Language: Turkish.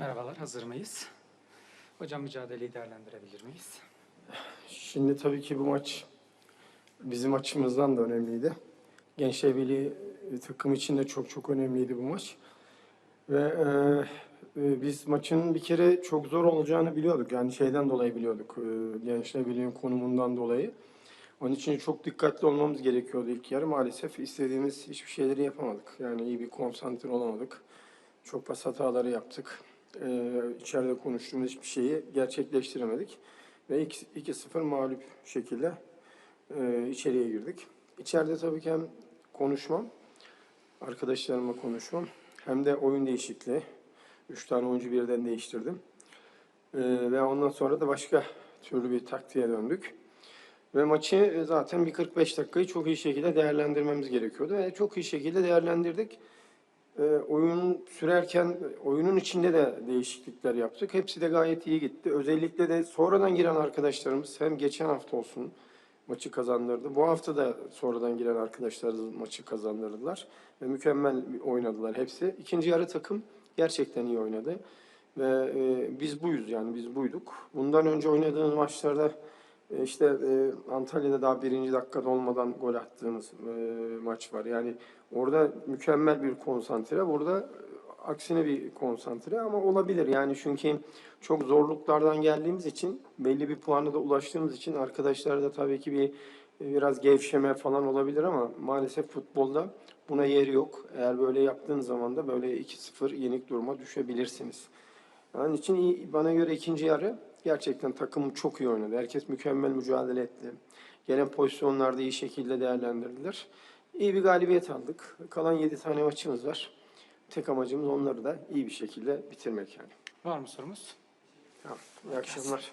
Merhabalar, hazır mıyız? Hocam mücadeleyi değerlendirebilir miyiz? Şimdi tabii ki bu maç bizim açımızdan da önemliydi. Gençler Birliği e, takım için de çok çok önemliydi bu maç. Ve e, e, biz maçın bir kere çok zor olacağını biliyorduk. Yani şeyden dolayı biliyorduk. E, Gençler Birliği'nin konumundan dolayı. Onun için çok dikkatli olmamız gerekiyordu ilk yarı. Maalesef istediğimiz hiçbir şeyleri yapamadık. Yani iyi bir konsantre olamadık. Çok pas hataları yaptık. E, içeride konuştuğumuz hiçbir şeyi gerçekleştiremedik. Ve 2-0 mağlup şekilde e, içeriye girdik. İçeride tabii ki hem konuşmam, arkadaşlarımla konuşmam hem de oyun değişikliği. Üç tane oyuncu birden değiştirdim. E, ve ondan sonra da başka türlü bir taktiğe döndük. Ve maçı e, zaten bir 45 dakikayı çok iyi şekilde değerlendirmemiz gerekiyordu. Ve çok iyi şekilde değerlendirdik. E, oyun sürerken oyunun içinde de değişiklikler yaptık. Hepsi de gayet iyi gitti. Özellikle de sonradan giren arkadaşlarımız hem geçen hafta olsun maçı kazandırdı. Bu hafta da sonradan giren arkadaşlarımız maçı kazandırdılar. Ve mükemmel oynadılar hepsi. İkinci yarı takım gerçekten iyi oynadı. Ve e, biz buyuz yani biz buyduk. Bundan önce oynadığımız maçlarda işte e, Antalya'da daha birinci dakikada olmadan gol attığımız e, maç var. Yani orada mükemmel bir konsantre. Burada e, aksine bir konsantre ama olabilir. Yani çünkü çok zorluklardan geldiğimiz için belli bir puana da ulaştığımız için arkadaşlar da tabii ki bir e, biraz gevşeme falan olabilir ama maalesef futbolda buna yer yok. Eğer böyle yaptığın zaman da böyle 2-0 yenik duruma düşebilirsiniz. Onun için iyi, bana göre ikinci yarı gerçekten takım çok iyi oynadı. Herkes mükemmel mücadele etti. Gelen pozisyonlarda iyi şekilde değerlendirdiler. İyi bir galibiyet aldık. Kalan 7 tane maçımız var. Tek amacımız onları da iyi bir şekilde bitirmek yani. Var mı sorumuz? Tamam. İyi akşamlar.